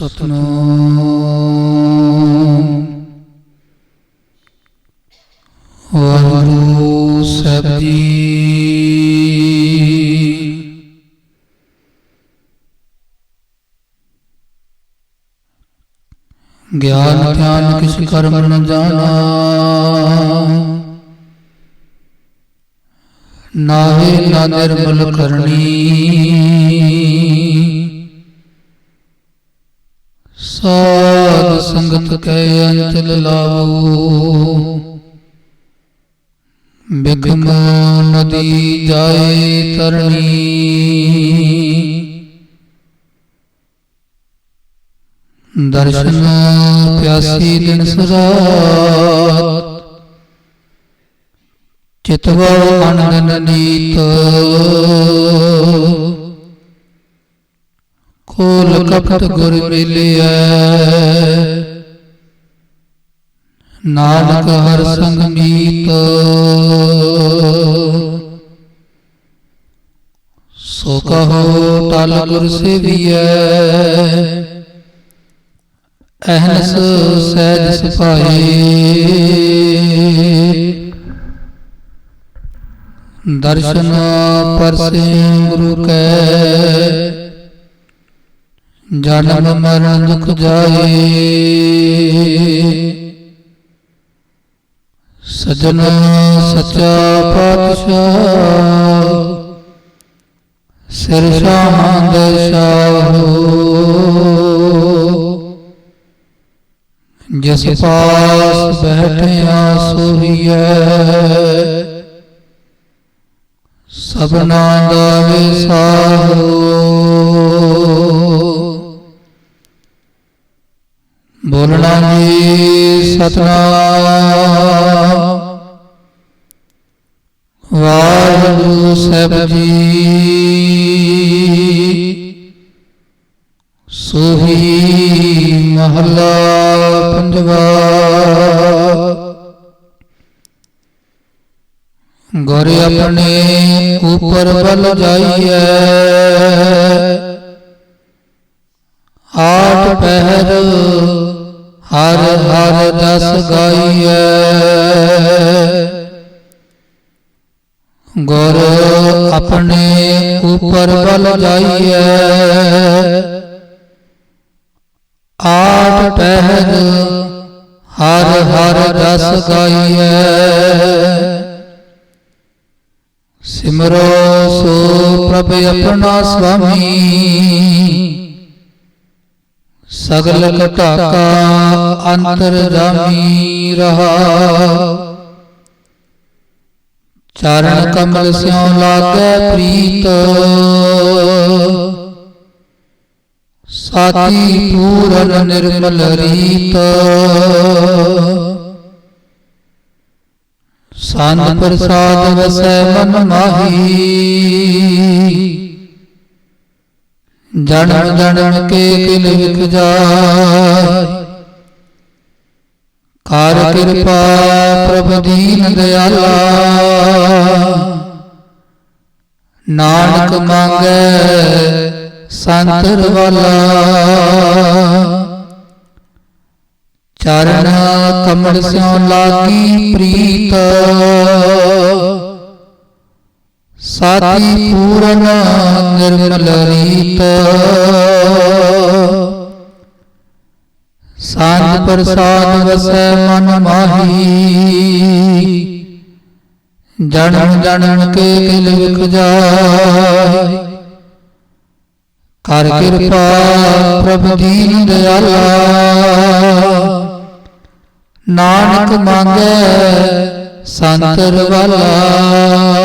ਸਤਨਾਮ ਵਾਹਿਗੁਰੂ ਸਾਹਿਬ ਜੀ। ਗਿਆਨ ਧਿਆਨ ਕਿਛ ਕਰਮ ਨ ਜਾਣਾ। ਨਾਹੇ ਨਾ ਨਿਰਮਲ ਕਰਨੀ। ਸਾਧ ਸੰਗਤ ਕੈ ਅੰਤ ਲਾਵੋ ਬਿਗਮ ਨਦੀ ਜਾਏ ਤਰਣੀ। ਦਰਸ਼ਨ ਪਿਆਸੀ ਦਿਨ ਸਰਾਤ ਚਿਤਵ ਅਨੰਦ ਨੀਤ। ਕੋਲ ਕਪਟ ਗੁਰ ਮਿਲਿਆ ਨਾਨਕ ਹਰ ਸੰਗ ਮੀਤ ਸੋ ਕਹੋ ਟਲ ਗੁਰ ਸੇਵੀਐ। ਅਹਨਸ ਸਹਿਜ ਸੁਭਾਏ ਦਰਸ਼ਨ ਪਰਸੇ ਗੁਰੂ ਕੈ। ਜਨਮ ਮਰਨ ਦੁਖ ਜਾਏ। ਸਜਣ ਸੱਚਾ ਪਾਤਸ਼ਾਹ, ਸਿਰ ਸਾਹੰਦ ਸ਼ਾਹੋ। ਜਿਸ ਪਾਸ ਬੈਠਿਆ ਸੋਹੀਐ, ਸਭਨਾ ਦਾ ਵਿਸਾਹੋ ਬੋਲਣਾ ਜੀ, ਸਤਨਾਮ। ਵਾਹਿਗੁਰੂ ਸਾਹਿਬ ਜੀ, ਸੋਹੀ ਮਹਲਾ ਪੰਜਵਾ। ਗੁਰ ਆਪਣੇ ਉਪਰ ਬਲ ਜਾਈਐ। ਆਠ ਪਹਿਰ ਹਰ ਹਰ ਦਸ ਗਾਈਐ। ਗੁਰ ਆਪਣੇ ਉਪਰ ਬਲ ਜਾਈਐ। ਆਠ ਪਹਿਰ ਹਰ ਹਰ ਦਸ ਗਾਈਐ। ਸਿਮਰੋ ਸੋ ਪ੍ਰਭ ਆਪਣਾ ਸੁਆਮੀ ਸਗਲ ਘਟਾਕਾ ਅੰਤਰ ਜਾਮੀ ਰਹਾ। ਚਰਨ ਕਮਲ ਸਿਉ ਲਾਗੈ ਪ੍ਰੀਤ। ਸਾਤੀ ਪੂਰਨ ਨਿਰਮਲ ਰੀਤ। ਸੰਤ ਪ੍ਰਸਾਦ ਵਸੈ ਮਨ ਮਾਹੀ। ਜਨਮ ਜਨਮ ਕੇ ਕਿਲ ਵਿਖ ਜਾਏ। ਕਰ ਕਿਰਪਾ ਪ੍ਰਭ ਦੀਨ ਦਿਆਲਾ ਨਾਨਕ ਮੰਗੈ ਸੰਤਰ ਵਾਲਾ ਚਰਨ ਕਮਲ ਸਿਉ ਲਾਗੀ ਪ੍ਰੀਤ। ਸਾਤੀ ਪੂਰਨ ਨਿਰਮਲ ਰੀਤ। ਸੰਤ ਪ੍ਰਸਾਦ ਵਸੈ ਮਨ ਮਾਹੀ। ਜਨਮ ਜਨਮ ਕੇ ਕਿਲ ਵਿਖ ਜਾਏ। ਕਰ ਕਿਰਪਾ ਪ੍ਰਭ ਦੀਨ ਦਿਆਲਾ। ਨਾਨਕ ਮੰਗੈ ਸੰਤਰ ਵਾਲਾ।